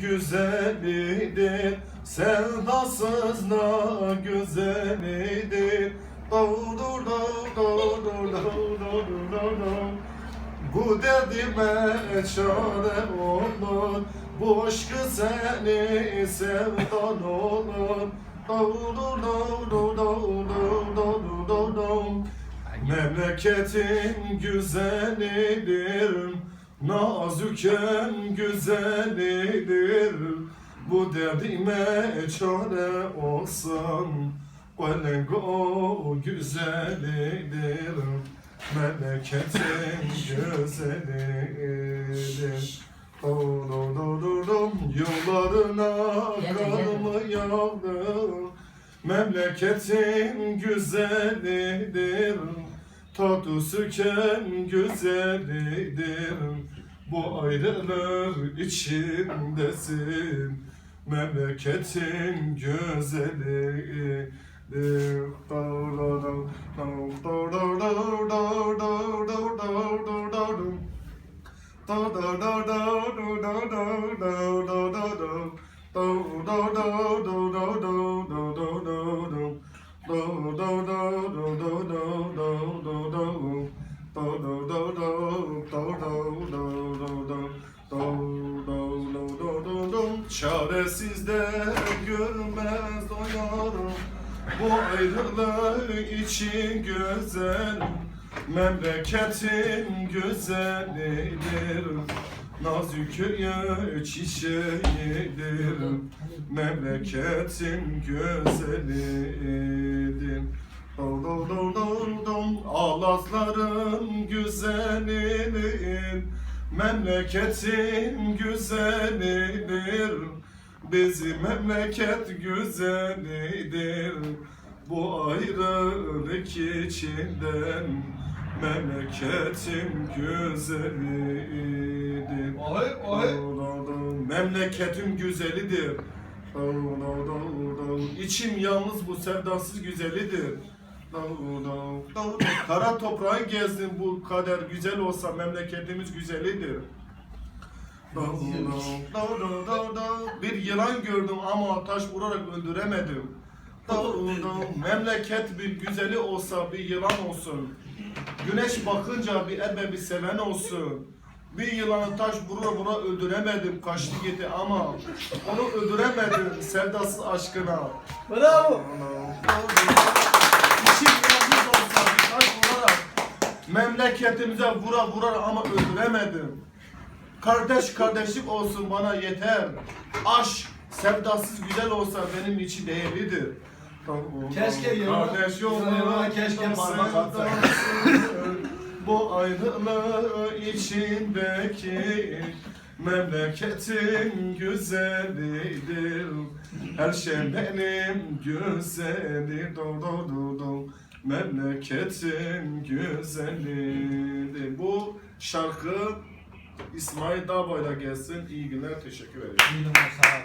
Güzelidir Sevdasız da güzelidir Doğdur doğdur doğdur doğdur doğdur. Bu derdime çare olur. Bu aşkı seni sevdan olur. Doğdur doğdur doğdur doğdur doğdur. Memleketin güzelidir Nazüken güzelidir. Bu derdime çare olsan Kolego güzelidir. Memleketin güzelidir. Dum Yollarına kanımı yağdım Memleketin güzelidir Tadı süken güzelidir Bu ayrılar içindesin. Memleketin güzelidir Çaresiz de görmez doyarım Bu ayrılığı için güzel Memleketin güzelidir. Nazüküyü çiçeğidir Memleketin güzelidir. Dol dol dol dol dol Ağlasların güzelidir Memleketin güzelidir. Bizim memleket güzelidir. Bu ayrılık içinden Memleketim güzelidir. Oy oy. Memleketim güzelidir. İçim yalnız bu sevdasız güzelidir Kara toprağı gezdim bu kader güzel olsa memleketimiz güzelidir. Bir yılan gördüm ama taş vurarak öldüremedim. Memleket bir güzeli olsa bir yılan olsun. Güneş bakınca bir ebe bir seven olsun. Bir yılanı taş vura vura öldüremedim kaçtı gitti ama onu öldüremedim sevdasız aşkına. Bravo. Yalnız olsa taş vurarak memleketimize vura vura ama öldüremedim. Kardeş kardeşlik olsun bana yeter. Aşk sevdasız güzel olsa benim için değerlidir. Keşke yana- Kardeş yoluna keşke parmak atsa. Bu ayrılığı içindeki Memleketin güzelidir Her şey benim güzeli do do do do Memleketin güzelidir Bu şarkı İsmail Dağbay'la gelsin. İyi günler, teşekkür ederim. Bir numara sağ ol.